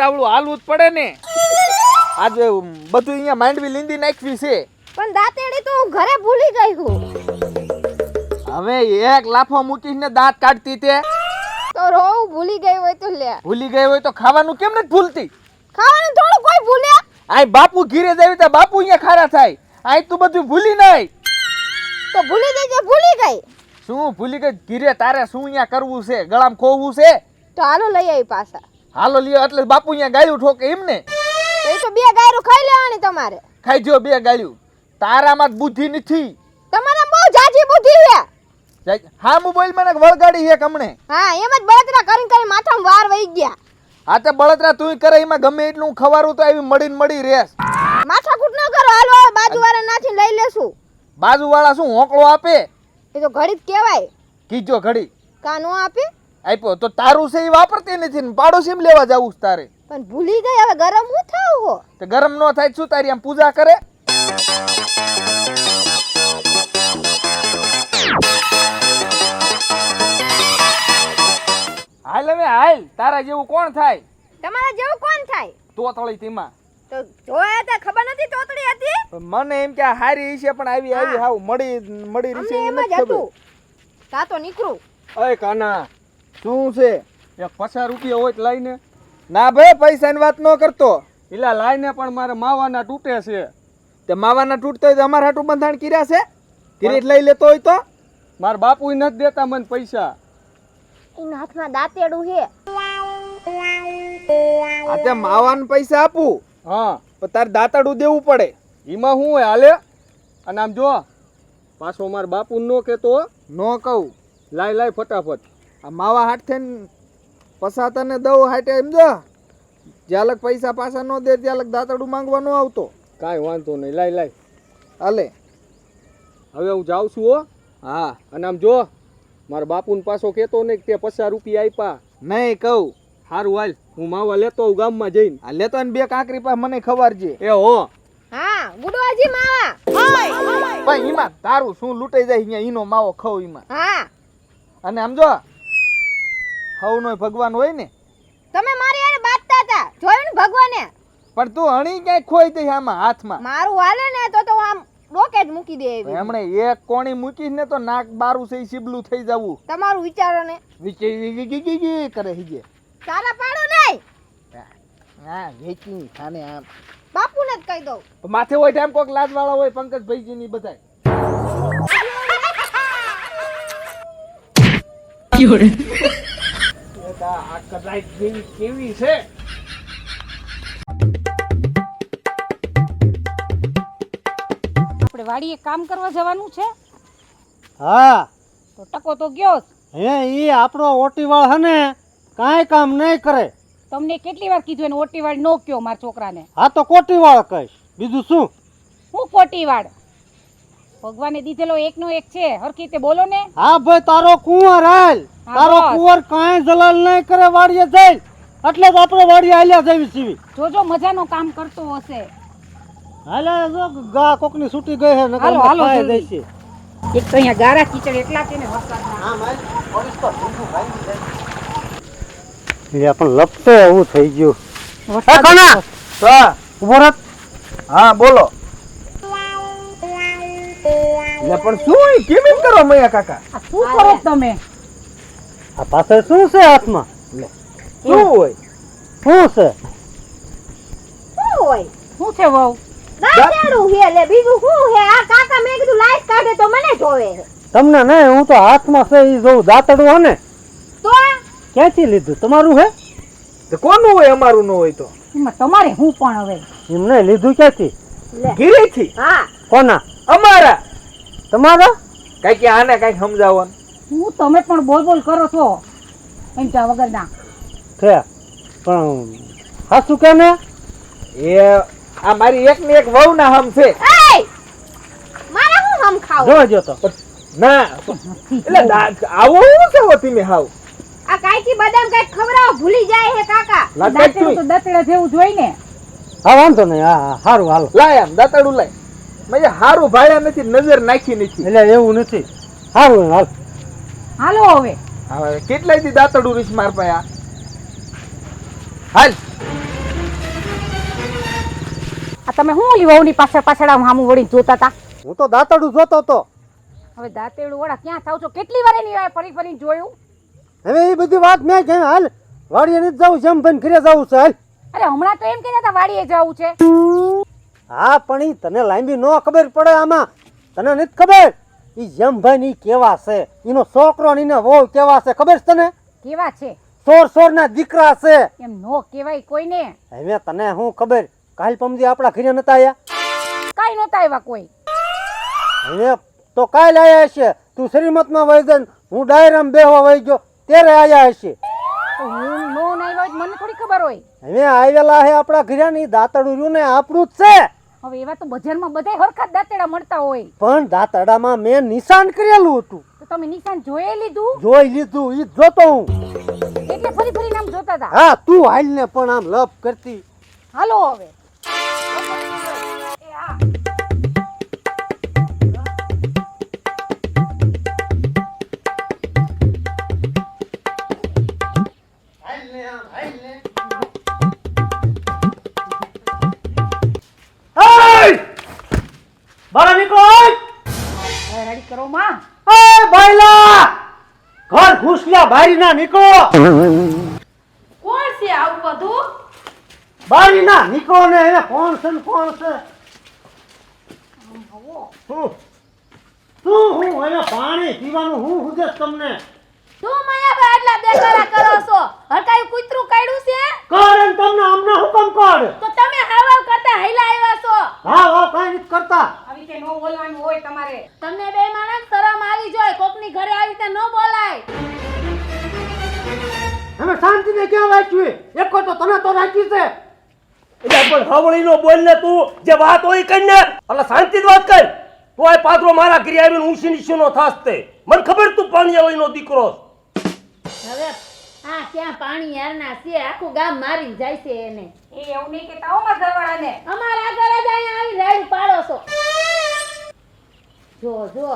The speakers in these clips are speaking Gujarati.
તાવડું હાલવું જ પડે ને. આજે બધું અહીંયા માંડવી લીંદી નાખવી છે. પણ દાંતેડી તો હું ઘરે ભૂલી ગઈ હું હવે એક લાફો મૂકીને દાંત કાઢતી તે. તો રોવું ભૂલી ગઈ હોય તો લે. ભૂલી ગઈ હોય તો ખાવાનું કેમ નથી ભૂલતી? ખાવાનું થોડું કોઈ ભૂલે. આય બાપુ ઘીરે દેવી તો બાપુ અહીંયા ખારા થાય. આય તું બધું ભૂલી નહીં તો ભૂલી ગઈ કે ભૂલી ગઈ. શું ભૂલી ગઈ? ઘીરે તારે શું અહીંયા કરવું છે? ગળામાં ખોવું છે? તો હાલો લઈ આવી પાછા. હાલો લ્યો એટલે બાપુ અહીંયા ગાયું ઠોકે એમ ને એ તો બે ગાયરું ખાઈ લેવાની તમારે. ખાઈ જો બે ગાયું. તારામાં બુદ્ધિ નથી. તમારા બહુ જાજી બુદ્ધિ છે. હા મોબાઈલ મને વળગાડી છે કમણે હા એમ જ બળતરા કરીને કરી માથામાં વાર વહી ગયા. હા તે બળતરા તું કરે એમાં ગમે એટલું ખવારું તો એવી મળીને મળી રેસ માથા કૂટ ન કરો હાલો બાજુવાળા નાથી લઈ લેશું. બાજુવાળા શું હોંકળો આપે? એ તો ઘડી જ કહેવાય. કીજો ઘડી કાનો આપે? આપ્યો. તો તારું છે એ વાપરતી નથી ને પાડોશી લેવા જવું છે તારે. પણ ભૂલી ગઈ હવે ગરમ હું થાવ હો? તો ગરમ ન થાય શું તારી આમ પૂજા કરે? હાલ હવે હાલ. તારા જેવું કોણ થાય? તમારા જેવું કોણ થાય? તોતળી તેમાં તો જોયા હતા ખબર નથી તોતળી હતી? મને એમ કે હારી છે પણ આવી આવી. હાવ મળી મળી અમને રીશે એમ એમ જ હતું. તા તો નીકળું. અય કાના. શું છે? એક પચાસ રૂપિયા હોય તો લઈને. ના ભાઈ પૈસાની વાત ન કરતો. એટલે લાઈને પણ મારે માવાના તૂટે છે. તે માવાના તૂટતો હોય તો અમારા હાટું બંધાણ કર્યા છે? કિરીટ લઈ લેતો હોય તો? મારા બાપુ નથી દેતા મને પૈસા. એના હાથમાં દાંતેડું છે. આ તે માવાના પૈસા આપું. હા. પણ તારે દાંતેડું દેવું પડે. એમાં શું હોય? હાલે. અને આમ જો પાછો મારા બાપુ નો કહેતો ન કહું. લાય લાય ફટાફટ. આ માવા હાથ થઈને પસા તને દઉં હાટે એમ જો. જ્યાં લગ પૈસા પાછા ન દે ત્યાં લગ દાંતડું માંગવા ન આવતો. કાંઈ વાંધો નહીં લાય લાય. હાલે. હવે હું જાઉં છું હો. હા. અને આમ જો મારા બાપુને પાછો કહેતો નહીં તે પચાસ રૂપિયા આપ્યા. નહીં કહું. સારું હાલ હું માવા લેતો હું ગામમાં જઈને. આ લેતો ને બે કાંકરી પાસે મને ખબર છે. એ હો. હા ગુડવાજી માવા. પણ એમાં તારું શું લૂંટાઈ જાય અહીંયા ઈનો માવો ખવ એમાં હા. અને આમ જો હવનો ભગવાન હોય ને? તમે મારી યાર બાતતા હતા. જોયું ને ભગવાને? પણ તું હણી ક્યાંય ખોઈ દે આમાં હાથમાં? મારું હાલે ને તો તો આમ ડોકે જ મૂકી દે એવી. હમણે એક કોણી મૂકી ને તો નાક બારું છે સીબલું થઈ જવું. તમારું વિચારો ને. વિચે ગી ગી ગી ગી ગી કરે હીજે સારા પાડો નહીં. હા વેચી ખાને આમ. બાપુને જ કહી દઉં. માથે હોય ટાઈમ કોક લાજ વાળા હોય પંકજભાઈજી ની બધાય બેટા, આ કદાચ જેવી કેવી છે? આપણે વાડીએ કામ કરવા જવાનું છે? હા. તો ટકો તો ગયો હે ઈ આપણો ઓટીવાળ હે ને કાંઈ કામ નહીં કરે. તમને કેટલી વાર કીધું એને ઓટીવાડ નો કયો મારા છોકરાને? હા તો કોટીવાળ કહીશ. બીજું શું? હું કોટીવાડ ભગવાને દીધેલો એકનો એક છે. હરખી રીતે બોલો ને. હા ભાઈ તારો કુંવર હાલ. તારો કુંવર કાંઈ જલાલ નહીં કરે વાડીએ જઈ. એટલે જ આપણે વાડીએ હાલ્યા જવી સીવી જોજો મજાનો કામ કરતો હશે. હાલે જો ગા કોકની છૂટી ગઈ હે નકર હાલો, હાલો, જઈ જલ્દી. એક તો અહીંયા ગારા કીચડ એટલા છે ને વરસાદના. લે પણ લપટે એવું થઈ ગયું. હે વરસાદ હા ઊભો રહ હા બોલો. લે પણ શું કેમ એમ કરો મૈયા કાકા? આ શું કરો તમે? આ પાસે શું છે હાથમાં? શું હોય? શું છે? શું હોય? શું છે વહુ? દાંતેડું હે લે બીજું શું હે? આ કાકા મેં કીધું લાઈટ કાઢે તો મને જોવે તમને નહીં હું તો હાથમાં છે એ જોઉં દાંતડું હે ને તો ક્યાંથી લીધું? તમારું હે? તો કોનું હોય અમારું ન હોય તો? એમાં તમારે હું પણ હવે? એમને લીધું ક્યાંથી? લે. ગીરીથી હા. કોના? અમારા. તમારા? કંઈક આને કંઈક સમજાવવાનું. હું તમે પણ બોલ બોલ કરો છો. એમ વગર વગરના છે. પણ હાસુ કે ને એ આ મારી એક ને એક વહુ ના હમ છે. એય! મારે હું હમ ખાવ? જોજો તો. ના એટલે આવું શું છે હોતી મેં હાવ? આ કાઈકી બદામ કંઈક ખવરાવ ભૂલી જાય હે કાકા. લાગ દાંતેડું તો દાંતેડા જેવું જોઈ ને હા વાંધો નહીં. હા હારું સારું હાલો. લાય આમ દાતાડું લાય. મેં હારું ભાડ્યા નથી નજર નાખી નથી. એટલે એવું નથી. હારું હાલ. હાલો હવે. હવે કેટલાય દી દાંતડું રીસ માર પાયા. હાલ. તમે હું ઓલી વહુની પાછળ પાછળ આમ હામું વળી જોતા હતા હું તો દાંતડું જોતો હતો. હવે દાંતેડું વડા ક્યાં થાવ છો? કેટલી વાર એની ફરી ફરી જોયું? હવે એ બધી વાત મેં કેમ હાલ વાડીએ નથી જવું જેમ ભાઈ ઘરે જવું છે. હાલ. અરે હમણાં તો એમ કહેતા હતા વાડીએ જવું છે. હા પણ એ તને લાંબી ન ખબર પડે આમાં. તને નથી ખબર? ઈ જમભાઈ ની કેવા છે? એનો છોકરો ને વહુ કેવા છે? ખબર છે તને? કેવા છે? સોર સોર ના દીકરા છે. એમ નો કેવાય કોઈને. હવે તને હું ખબર? કાલ પમજી આપણા ઘરે નતા આયા? કાઈ નતા આવ્યા કોઈ. હવે તો કાલ આયા હશે. તું શ્રીમતમાં વહી ગઈ હું ડાયરામ બેહવા વહી ગયો. ત્યારે આયા હશે. હું નો નાઈ હોય મને થોડી ખબર હોય. હવે આવેલા હે આપણા ઘરે ની દાતડું રહ્યું ને આપણું જ છે. હવે એવા તો બજારમાં બધાય હરખા દાંતડા મળતા હોય. પણ દાંતડામાં મેં નિશાન કરેલું હતું. તો તમે નિશાન જોઈ લીધું? જોઈ લીધું ઈ જોતો હું. એટલે ફરી ફરી આમ જોતા હતા? હા તું હાલ ને પણ આમ લપ કરતી. હાલો હવે. એ હા. કરો માં એ બાયલા! ઘર ઘૂસલા બારી ના નીકળો! કોણ છે આવું બધું? બારી ના નીકળો ને એને કોણ છે ને કોણ છે? શું? હું એને પાણી પીવાનું હું હુજે તમને? તું માયા આટલા દેખાડા કરો છો? હરકાયું કૂતરું કાઢ્યું છે? કારણ તમને અમને હુકમ કર તો તમે હાવ કરતા હૈલા આવ્યા છો. હા હા કાઈ નથી કરતા. આવી નો બોલવાનું હોય તમારે. તમને બે માણસ શરમ આવી જોઈએ કોકની ઘરે આવી રીતે ન બોલાય. અમે શાંતિ ને ક્યાં વાંચ્યું એકો તો તને તો રાખી છે. એટલે પણ હવળીનો બોલ ને તું જે વાત હોય કઈ ને. એટલે શાંતિ વાત કર. તું આ પાત્રો મારા ઘરે આવીને ઊંચી નીચીનો થાસ તે. મને ખબર તું પાણીયાળીનો દીકરો હવે હા ક્યાં પાણી યારના છે? આખું ગામ મારી જાય છે એને. એ એવું નહીં કેતા હો મારા ઘરવાળાને અમારા ઘરે જ અહીંયા આવી રેડું પાડો છો. જો જો.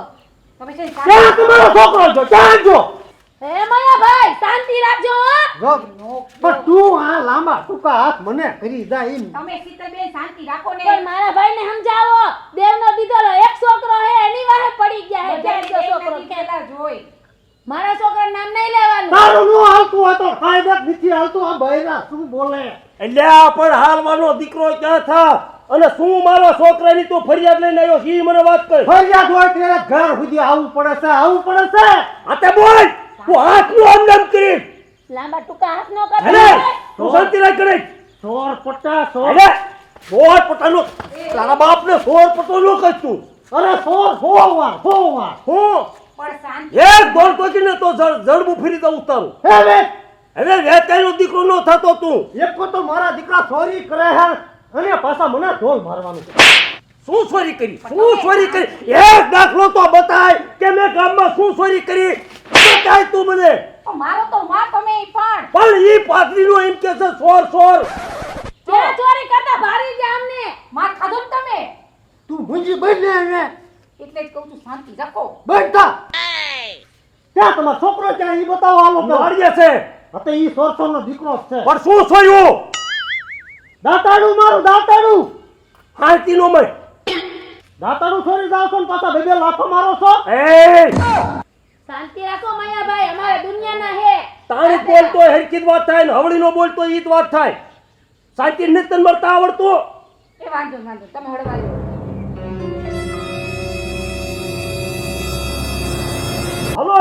તમે છે ને ક્યાં તમારો છોકરો છો ક્યાં જો હે મયાભાઈ શાંતિ રાખજો હો. પણ તું આ લાંબા ટૂંકા હાથ મને કરી જાય એમ તમે શીતલબેન શાંતિ રાખો ને. પણ મારા ભાઈને સમજાવો. દેવનો એક છોકરો હે એની વાહે પડી ગયા હે. છોકરો જોઈ. મારા છોકરા નામ નહીં લેવાનું. તારું નું હાલતું હતો કાયદા નથી હાલતું. આ બૈરા શું બોલે? એટલે આ પણ મારો દીકરો ક્યાં થા? અને શું મારો છોકરાની તું ફરિયાદ લઈને આવ્યો છે મને વાત કર. ફરિયાદ હોય ત્યારે ઘર સુધી આવવું પડે છે આવવું પડે છે. આ તે બોલ! તું હાથનું અંદમ કરી. લાંબા ટૂંકા હાથ નો કર અરે તું શાંતિ રાખ કરે સોર પટ્ટા સોર હેલે સોર નો તારા બાપને સોર પટ્ટો નો કર તું અરે સોર સોવાર સોવાર હું? પણ શાંતિ એક ટોકીને તો જડ- જડબું ફરી દઉં તારું. હે હવે વેચાઈનો દીકરો નો થતો તું. એક તો મારા દીકરા સોરી કરે હે અને પાછા મને ઢોલ મારવાનું છે. શું ચોરી કરી? શું ચોરી કરી? એક દાખલો તો બતાય કે મેં ગામમાં શું ચોરી કરી? બતાય તું મને. મારો તો માં તમે ઈ પણ. પણ ઈ પાટલીનો એમ કે છે સોર સોર. ચોરી કરતા ભારી ગયા અમને માર ખાધો તમે? તું મુંજી બને હવે એટલે જ કહું છું શાંતિ રાખો. બેઠા ત્યાં તમારો છોકરો ક્યાં ઈ બતાવો હાલો પેલા. મારીએ છે. હા ઈ સોરસો નો દીકરો છે. પણ શું થયું? દાતાડું મારું દાતાડું! નો મય. દાતાડું છોરી જાવ છો ને પાછા ભેગે લાફો મારો છો. એ! શાંતિ રાખો મયાભાઈ અમારે દુનિયાના હે. તાણી બોલતો હરખી જ વાત થાય ને હવળીનો બોલતો ઈ જ વાત થાય. શાંતિ નિતન મરતા આવડતો? એ વાંધો વાંધો તમે હળવા હલો!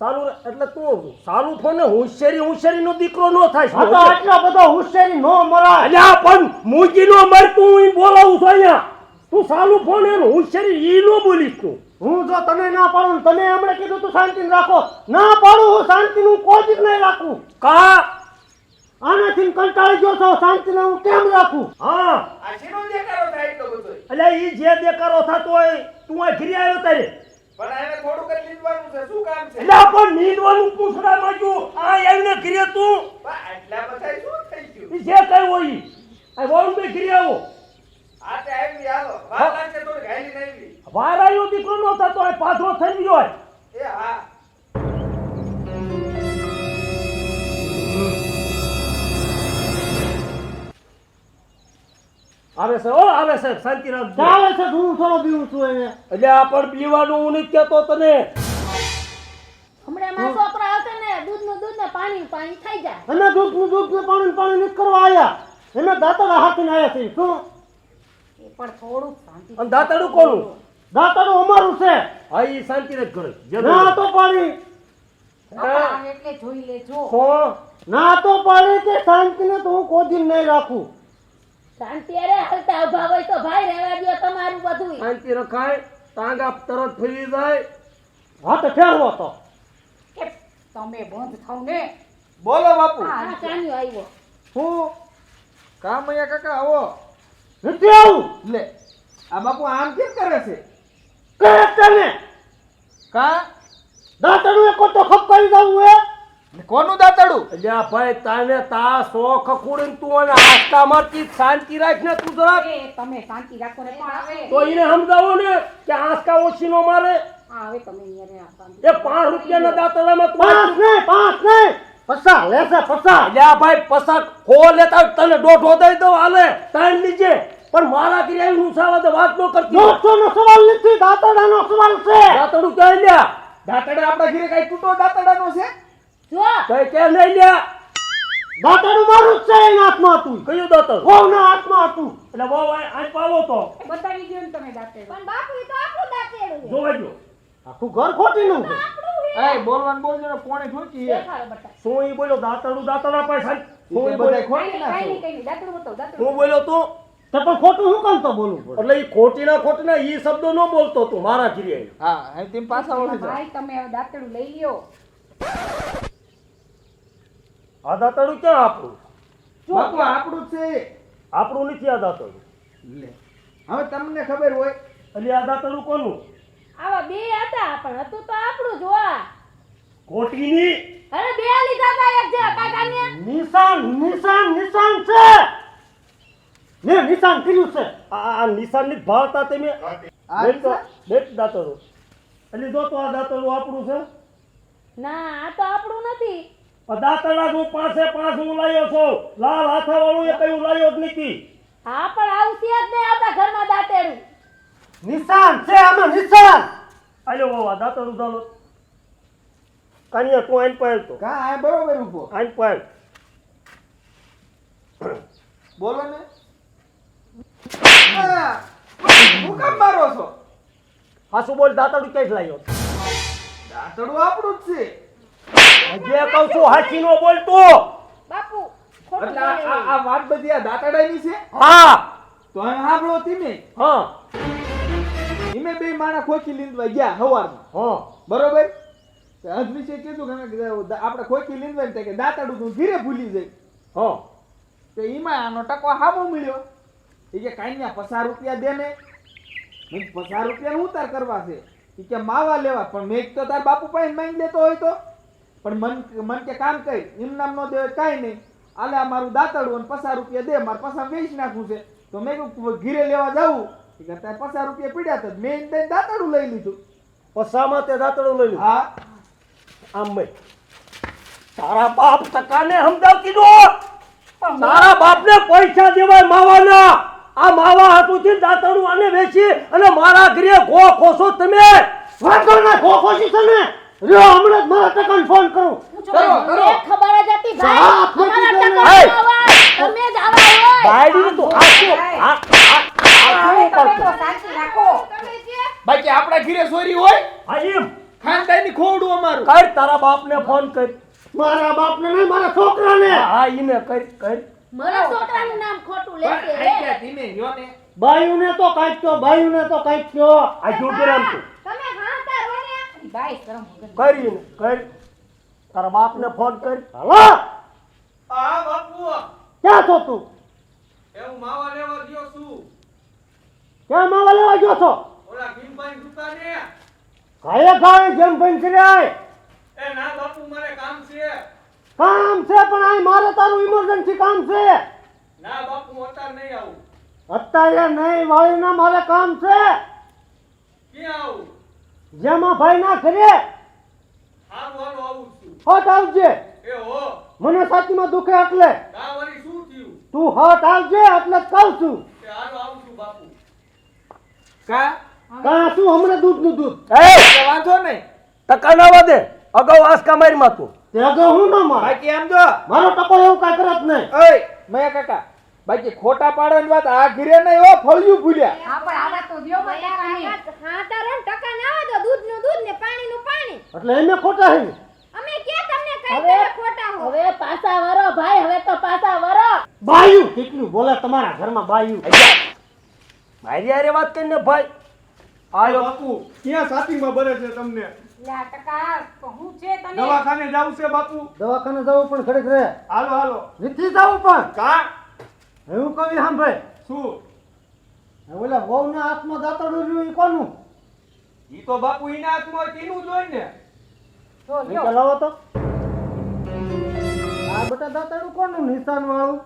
સારું એટલે તું સારું ફોને હોશિયારી હોશિયારી નો દીકરો નો થાય હા તો આટલો બધો હોશિયારી નો મરાય. અલ્યા પણ મૂકી નો મર તું ઈ બોલાવું છું અહીંયા. તું સારું ફોન એમ હોશિયારી ઈ નો બોલીશ તું. હું જો તને ના પાડું ને તમે હમણાં કીધું તું શાંતિ રાખો. ના પાડું હું શાંતિ નું કોઈ જ નહીં રાખું. કા? આનાથી કંટાળી ગયો છો શાંતિ હું કેમ રાખું? હા. આ શેનો દેખાડો થાય એટલો બધો? અલ્યા ઈ જે દેકારો થતો હોય તું આ ઘરે આવ્યો તારે પણ હવે થોડું કરી લીધવાનું છે શું કામ છે? એટલે પણ નીંદવાનું પૂછડા માંગ્યું. આ આવીને ઘરે તું. એટલા આટલા બધા શું થઈ ગયું? ઈ જે કઈ હોય ઈ. આ વોરું બે ઘરે આવો. આ તે આવી આવો વાર લાગે થોડી ઘાયલી નહીં આવી. વાર આવ્યો દીકરો નો થતો હોય પાછો થઈ ગયો હોય. એ હા. આવે છે ઓ આવે છે શાંતિ રાખજો. આવે છે હું થોડો પીવું છું એને. એટલે આ પણ પીવાનું હું નથી કહેતો તને. હમણાં મારા છોકરા હશે ને દૂધનું દૂધ ને પાણી પાણી થઈ જાય. અમે દૂધનું દૂધ ને પાણી ને પાણી નથી કરવા આયા. અમે દાંતડા છીએ શું? એ પણ થોડુંક શાંતિ અને દાંતરડું કોનું? દાંતડું અમારું છે. હા એ શાંતિ રાખ ઘરે ના તો પાણી એટલે જોઈ લેજો. ના તો પાણી કે શાંતિને તો હું કોઈ નહીં રાખું. શાંતિ અરે હાલતા ઊભા હોય તો ભાઈ રહેવા દો તમારું બધું શાંતિ રખાય ટાંગા તરત ફરી જાય. હાથ ફેરવો તો. કે તમે બંધ થાવ ને. બોલો બાપુ. હા, આ ચાન્યો આવ્યો હું? કામ અહીંયા કાકા આવો. નથી આવું? લે આ બાપુ આમ કેમ કરે છે? કરે તને કા? દાંતડું એક તો ખપ કરી દઉં હે. કોનું દાતડું એટલે ભાઈ તને તા શોખ ખુડીને તું અને આસ્તા મારતી શાંતિ રાખ ને તું જરા એ તમે શાંતિ રાખો ને પણ આવે તો એને સમજાવો ને કે આસ્કા ઓછી નો મારે. આવે તમે અહીંયા એ પાંચ રૂપિયાના દાંતડામાં તું પાંચ ને પાંચ ને પસા લેશે પસા એટલે ભાઈ પસા ખો લેતા તને દોઢો દઈ દઉં હાલે. તાણ લીજે પણ મારા ક્રિયા નું સાવા તો વાત ન કરતી દોઢસો નો સવાલ નથી દાંતડાનો સવાલ છે. દાતડું કહી લ્યા? દાતડા આપણા ઘરે કઈ તૂટો દાંતડાનો છે? જો. કઈ ક્યાં નહીં લ્યા? દાંતડું મારું છે એના હાથમાં હતું કયું દાંતડું વહુના હાથમાં હતું. એટલે બહુ આજ પાવો તો. બતાવી દો ને તમે દાંતે પણ બાપુ એ તો આપણું દાંતેડું છે. આખું ઘર ખોટીનું છે. એ બોલવાનું બોલજો ને પોણે ઠોકી હે શું ઈ બોલ્યો? દાંતડું દાંતડા પાસે સાહેબ શું ઈ બધાય ખોટી કાંઈ કાંઈ બતાવો, હું બોલ્યો તું? તો પણ ખોટું શું કામ તો બોલવું પડે? એટલે ઈ ખોટી ના ખોટી ના ઈ શબ્દો ન બોલતો તું મારા ક્રિયા હા તેમ પાછા વળી જાઓ. ભાઈ તમે લઈ લ્યો. આ દાંતડું ક્યાં આપણું? બાપુ આપણું જ છે. આપણું નથી આ દાંતડું લે. હવે તમને ખબર હોય એટલે આ દાંતડું કોનું? આવા બે હતા પણ હતું તો આપણું જ હો ખોટીની અરે બે લીધા હતા એક જે કાકાને નિશાન નિશાન નિશાન છે. ને નિશાન કર્યું છે. આ આ નિશાનની ભાવતા તમે આ બેટ તો નિશાન? બેટ દાંતડું એટલે જો તો આ દાંતડું આપણું છે? ના આ તો આપણું નથી. દાંતડા હું પાસે પાંચ હું લાવ્યો છું. લાલ હાથા વાળું એ કયું લાવ્યો જ નથી. હા પણ આવું જ નહીં આપણા ઘરમાં દાતેડું. નિશાન છે આમાં નિશાન. આલ્યો બાવા દાંતડું ચાલો કાનિયા તું આઈન પાયલ તો. કા આ બરોબર ઊભો આઈન પાયલ. બોલો ને. હું કામ મારો છો? હાસુ બોલ દાંતડું ક્યાંય લાયો. દાંતડું આપણું જ છે. જે કહું છું હાચી નો બોલતો. બાપુ એટલે આ- આ આ વાત બધી આ દાંતડાની છે? હા. તો હવે સાંભળો તમે હા. ઈમે બે માણા ખોખી લીંદવા ગયા હવારમાં. હા. બરોબર? તો હજ વિશે કીધું કે અમે કીધું આપણે ખોખી લીંદવા ને કે દાતાડું તું ધીરે ભૂલી જાય. હા. તો એમાં આનો ટકો હામો મળ્યો. એ કે કાંઈ પચાસ રૂપિયા દે ને. મેં પચાસ રૂપિયા ઉતાર કરવા છે. એ કે માવા લેવા પણ મેં કીધું, તાર બાપુ પાસે માંગી લેતો હોય તો. પણ મન મન કે કામ કઈ. એમ નામ નો દેવાય કાંઈ નહીં. આલે આ મારું દાતળું અને પચાસ રૂપિયા દે મારે પચાસ વેચી નાખવું છે. તો મેં કહ્યું ઘીરે લેવા જાવું એ કે તાર પચાસ રૂપિયા પીડ્યા તો મેં એને દાતળું લઈ લીધું. પસામાં તે દાંતડું લઈ લીધું? હા. આમ ભાઈ તારા બાપ ટકાને સમજાવતી દો તારા બાપને પૈસા દેવાય માવાના. આ માવા હતું થી દાંતડું આને વેચી અને મારા ઘરે ગો ખોસો તમે. વાંધો ના ખોખોશી છે ને હમણાં મારા ટકાને ફોન કરું. કરો કરો. ખબર જ હતી ભાઈ અમારા નથી આવા, તમે જ આવા હોય. બાયડી તું હાચું આ આ હવે શું તમે તો કરતો શાંતિ રાખો. બાકી આપણા ઘીરે ચોરી હોય? હા ખાનદાની ખોવડું અમારું. કર તારા બાપને ફોન કર. મારા બાપને નહીં મારા છોકરાને. હા ઈને કર કર. મારા છોકરાનું નામ ખોટું લેશે હે ધીમે યો ને. બાયુને તો કાંઈક કયો બાયુને તો કાઈ થયો. આ જોગરામ રામ તું. તમે હા વગર કર કર. તારા બાપને ફોન કરી. હાલો! હા બાપુ. ક્યાં છો તું? એ હું માવા લેવા ગયો છું. ક્યાં માવા લેવા ગયો છો? ઓલા ભીમભાઈ દુકાને કાયે ઘાયે જેમ કર્યા એ ના બાપુ મારે કામ છે. કામ છે પણ આ મારે તારું ઇમરજન્સી કામ છે. ના બાપુ અત્યારે નહીં આવું. અત્યારે નહીં વાળીના મારે કામ છે. ક્યાં આવું? જેમાં ભાઈ ના ઘરે. આવું છું. હટ આવજે. એ હો. મને સાચીમાં દુખે એટલે. ના વળી શું થયું? તું હટ આવજે એટલે કહું છું. એ હાલો આવું છું બાપુ. કા? કાં શું હમણાં દૂધનું દૂધ? એ તો વાંધો નહીં. ટકા ના વધે અગાઉ આસકા મારી માં તું તે અગાઉ હું ના માર? બાકી એમ જો. મારો ટકો એવું કાંઈ કરત નહીં. ઓય મયા કાકા. બાકી ખોટા પાડવાની વાત આ ઘીરે નહીં હો ફળિયું ભૂલ્યા. હા પણ આવા તો દ્યો મને કાંઈ. હા તારો ને ટકા ના આવે તો દૂધનું દૂધ ને પાણીનું પાણી. એટલે એને ખોટા હે અમે કે તમને કઈ હવે તમે ખોટા હો? હવે પાછા વરો ભાઈ હવે તો પાછા વરો. બાયુ કેટલું બોલે તમારા ઘરમાં બાયું. મારી હારે વાત કરીને ભાઈ. હાલો બાપુ ક્યાં છાતીમાં બરે છે તમને? લા આ ટકા તો હું છે તને? દવાખાને જાવું છે બાપુ? દવાખાને જાવ પણ ખડક રે હાલો હાલો. નથી જાવ પણ. કા? એવું કવિ સાંભળે? શું? ઓલા વહુના હાથમાં દાતરડું રહ્યું એ કોનું? ઈ તો બાપુ એના હાથમાં હોય તેનું જોઈ ને. જો ઈ લાવો તો. આ બધા દાંતરડું કોનું નિશાન વાળું?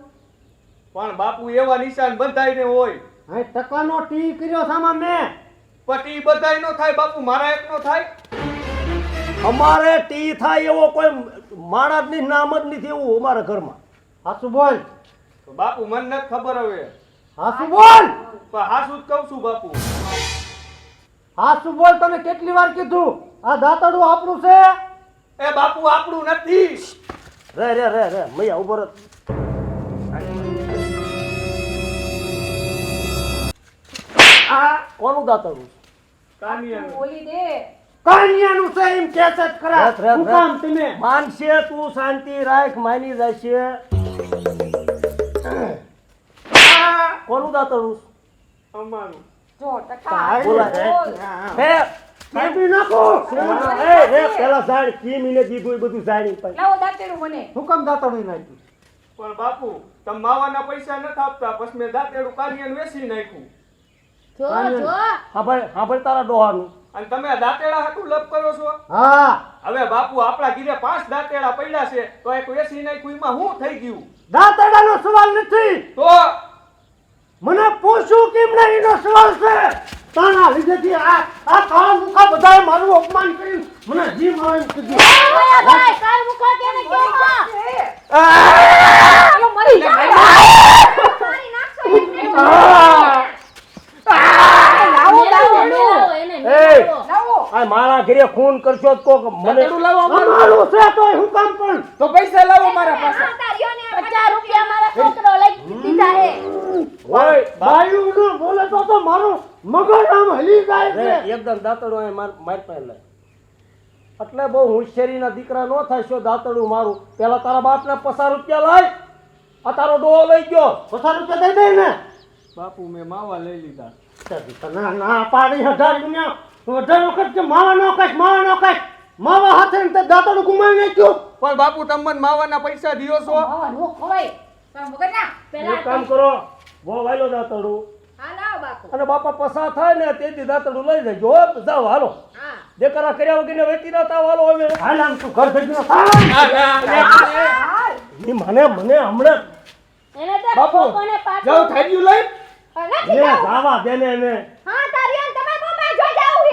પણ બાપુ એવા નિશાન બધાયને હોય. અહીં ટકાનો ટી કર્યો સામા મેં. પણ ટી બધાય નો થાય બાપુ મારા એક નો થાય? અમારે ટી થાય એવો કોઈ માણસની નામ જ નથી એવું અમારા ઘરમાં. સાચું બોલ. તો બાપુ મને નથી ખબર હવે. હાસુ બોલ? પણ હાસુ જ કહું છું બાપુ. હાસુ બોલ? તને કેટલી વાર કીધું? આ દાંતરડું આપણું છે? એ બાપુ આપણું નથી. રે રે રે રે મૈયા ઊભો રહે. આ કોનું દાતરડું કાનિયા બોલી દે. કાનિયાનું છે એમ કે છે જ ખરા. હું કામ તમે? માનશે તું શાંતિ રાખ માની જશે. કોનું દાતરું અમારું. જો ટકા. બોલા. હે કાપી નાખો. એ રે પેલા સાડ કી મિને દીધું એ બધું સાડી પર લાવો દાતરું મને. હુકમ દાતરું નાખ્યું પણ બાપુ તમ માવાના પૈસા નથી આપતા પછી મેં દાતરું કાનિયાનું વેચી નાખ્યું. જો જો. હા ભાઈ હા ભાઈ તારા ડોહાનું. અને તમે દાંતેડા હાટું લપ કરો છો? હા. હવે બાપુ આપણા ઘીરે પાંચ દાંતેડા પડ્યા છે તો એક એસી નાખ્યું કુઈમાં હું થઈ ગયું? દાંતરડાનો સવાલ નથી. તો? મને પૂછું કેમ નહીં એનો સવાલ છે. તાના લીધેથી આ આ કાળ મુખા બધાએ મારું અપમાન કર્યું. મને જીમ આવે એમ કીધું ભાઈ કાલ મુખા કેને કેવું આ મરી જા પાણી નાખશો આ મારા ઘરે ખૂન કરશો તો મને લાવો. અમારું. છે તો હું કામ પણ તો પૈસા લાવો મારા પાસે. હા તારીઓને પચાસ રૂપિયા મારા છોકરો લઈ દીધા હે ઓય બાયું નું બોલે તો તો મારું મગજ આમ હલી જાય છે. એકદમ દાંતડું એ માર માર લે. એટલે બહુ હોશિયારીના દીકરા નો થાય છો દાંતડું મારું. પેલા તારા બાપને પચાસ રૂપિયા લાય આ તારો ડોહો લઈ ગયો. પચાસ રૂપિયા દઈ દે ને. બાપુ મેં માવા લઈ લીધા. ના ના પાડી હજાર ગુણ્યા અઢાર વખત માવા નો કાંઈક માવા નો કાંઈક માવા હાથે ને ગુમાવી નાખ્યું. પણ બાપુ તમે માવાના પૈસા દિયો છો. માવા નો ખવાય. તારા મગજના પેલા એક કામ કરો બહુ વાયલો દાંતડું. હા લાવો બાપુ. અને બાપા પસાર થાય ને તેથી દાંતડું લઈ જજો. હો, હાલો. દેકરા કર્યા વગર વેચી ના તાવ હાલો હવે. હાલ આમ તું ઘર હાલ હાલ મને મને હમણાં. બાપુ, જાવ થઈ ગયું લઈ. જાવા દે ને એને. હા બોમ્બે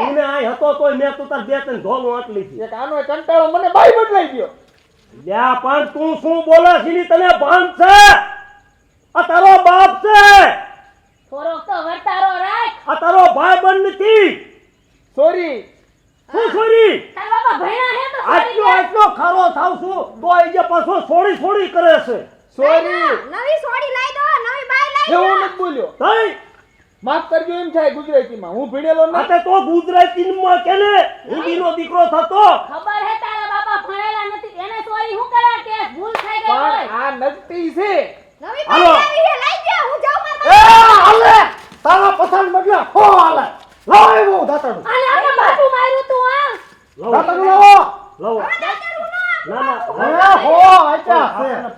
તું અહીં હતો તોય મેં તું તાર બે ત્રણ ઢોલ આટલી થી એક આનો કંટાળો મને બાઈ બદલાઈ ગયો. લ્યા પણ તું શું બોલે છે તને ભાન છે? આ તારો બાપ છે? થોરો તો વર્તારો રાખ. આ તારો ભાઈ બન નથી. સોરી. શું છોરી તારા બાપા ભણ્યા હે તો આટલો આટલો ખારો થાવ છું તો એ જે પાછો છોડી છોડી કરે છે. સોરી. નવી સોડી લઈ દો નવી બાઈ લઈ એવું દો. નથી બોલ્યો. તઈ માફ કરજો એમ થાય ગુજરાતીમાં. હું ભણેલો ન હતો તે ગુજરાતીમાં કે ને હિન્દીનો દીકરો થતો. ખબર હે તારા બાપા ભણેલા નથી. એને સોરી હું કરવા કે ભૂલ થઈ ગઈ હોય? પણ આ નજતી છે. નવી હાલો. આવી હે લઈ જા હું જાઉં એ હાલે. તારા પસંદ બદલે હો હાલે. લાવ એવો દાંતરડું અને આપણે બાપુ માર્યું તું હા દાંતરડું લાવો. લાવો. ના ના હો આચા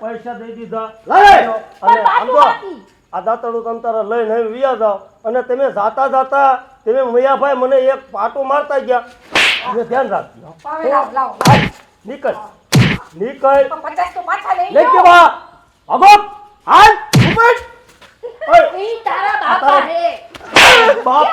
પૈસા દઈ દીધા. લાવે. પણ બાપુ આ દાંતણું તમે તારા લઈને વ્યા જાઓ. અને તમે જાતા જાતા તમે મૈયાભાઈ મને એક પાટો મારતા ગયા. એ ધ્યાન રાખજો. નીકળ. નીકળ. લઈ કે બા. અગો હાલ ઉપર તારા બાપા હે બાપ